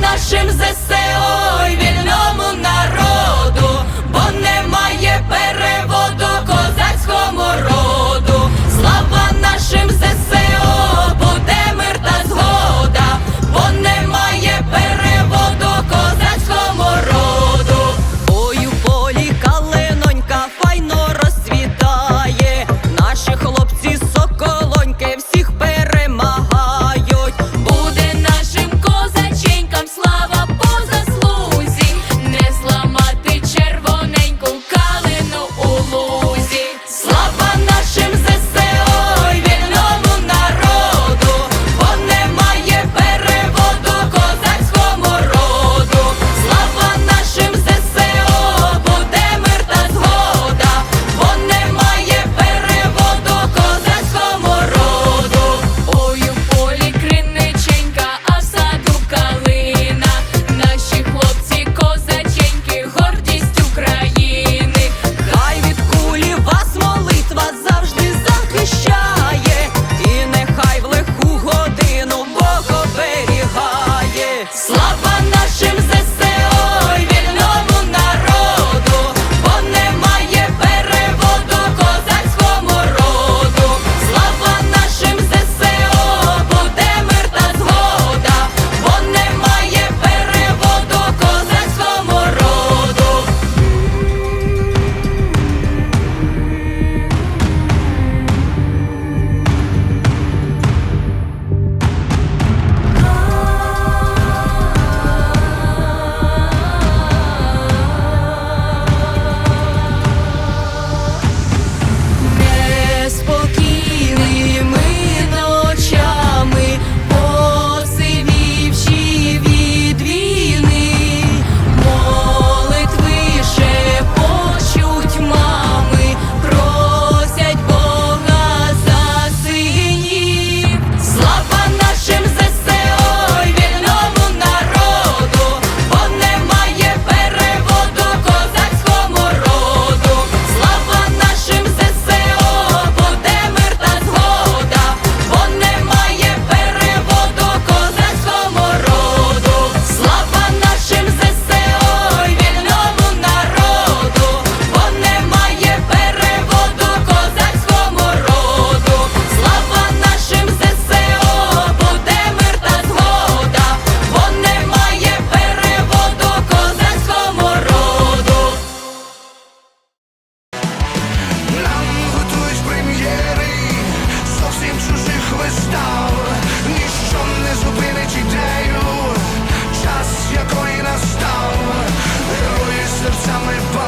нашим ЗСУ.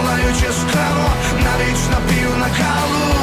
палаючи склено, навіть напів накалу